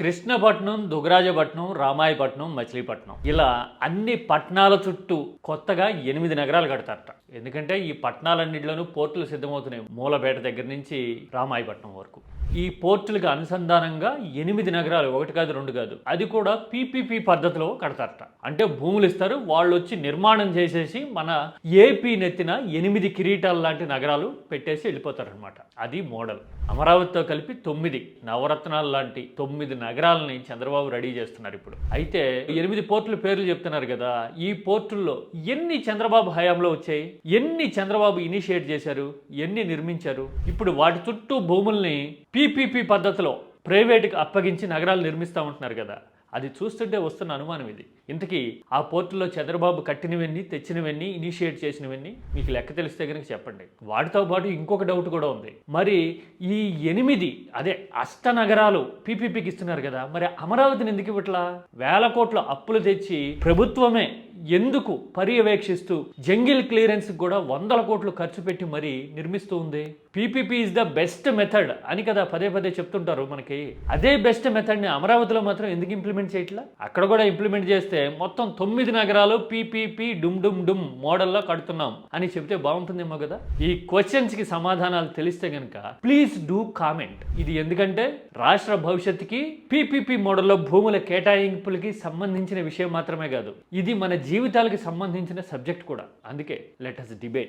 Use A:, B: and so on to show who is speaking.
A: కృష్ణపట్నం దుగరాజపట్నం రామాయపట్నం మచిలీపట్నం. ఇలా అన్ని పట్టణాల చుట్టూ కొత్తగా ఎనిమిది నగరాలు కడతారట. ఎందుకంటే ఈ పట్టణాలన్నింటిలోనూ పోర్టులు సిద్ధమవుతున్నాయి. మూలపేట దగ్గర నుంచి రామాయపట్నం వరకు. ఈ పోర్టులకు అనుసంధానంగా ఎనిమిది నగరాలు ఒకటి కాదు రెండు కాదు అది కూడా పీపీపీ పద్ధతిలో కడతారట. అంటే భూములు ఇస్తారు వాళ్ళు వచ్చి నిర్మాణం చేసేసి మన ఏపీ నెత్తిన ఎనిమిది కిరీటాలు లాంటి నగరాలు పెట్టేసి వెళ్ళిపోతారనమాట అది మోడల్. అమరావతితో కలిపి తొమ్మిది నవరత్నాలు లాంటి తొమ్మిది నగరాలని చంద్రబాబు రెడీ చేస్తున్నారు ఇప్పుడు. అయితే ఎనిమిది పోర్టుల పేర్లు చెప్తున్నారు కదా ఈ పోర్టుల్లో ఎన్ని చంద్రబాబు హయాంలో వచ్చాయి? ఎన్ని చంద్రబాబు ఇనిషియేట్ చేశారు? ఎన్ని నిర్మించారు? ఇప్పుడు వాటి చుట్టూ భూముల్ని పీపీపీ పద్ధతిలో ప్రైవేట్కి అప్పగించి నగరాలు నిర్మిస్తూ ఉంటున్నారు కదా. అది చూస్తుంటే వస్తున్న అనుమానం ఇది. ఇంతకీ ఆ పోర్టులో చంద్రబాబు కట్టినవన్నీ తెచ్చినవన్నీ ఇనిషియేట్ చేసినవన్నీ మీకు లెక్క తెలిస్తే కనుక చెప్పండి. వాటితో పాటు ఇంకొక డౌట్ కూడా ఉంది. మరి ఈ ఎనిమిది అదే అష్ట నగరాలు పీపీపీకి ఇస్తున్నారు కదా మరి అమరావతిని ఎందుకు ఇవ్వట్లా? వేల కోట్ల అప్పులు తెచ్చి ప్రభుత్వమే ఎందుకు పర్యవేక్షిస్తూ జంగిల్ క్లియరెన్స్ కూడా వందల కోట్లు ఖర్చు పెట్టి మరీ నిర్మిస్తూ ఉంది? PPP is the best method అని కదా పదే పదే చెప్తుంటారు మనకి. అదే బెస్ట్ మెథడ్ని అమరావతిలో మాత్రం ఎందుకు ఇంప్లిమెంట్ చేయట్లా? అక్కడ కూడా ఇంప్లిమెంట్ చేస్తే మొత్తం తొమ్మిది నగరాలు పీపీపీ డుమ్ డుమ్ డుమ్ మోడల్లో కడుతున్నాం అని చెప్తే బాగుంటుందేమో కదా? ఈ క్వశ్చన్స్కి సమాధానాలు తెలిస్తే గనక ప్లీజ్ డూ కామెంట్ ఇది ఎందుకంటే రాష్ట్ర భవిష్యత్తుకి పీపీపీ మోడల్లో భూముల కేటాయింపులకి సంబంధించిన విషయం మాత్రమే కాదు. ఇది మన జీవితాలకి సంబంధించిన సబ్జెక్ట్ కూడా. అందుకే లెట్ అస్ డిబేట్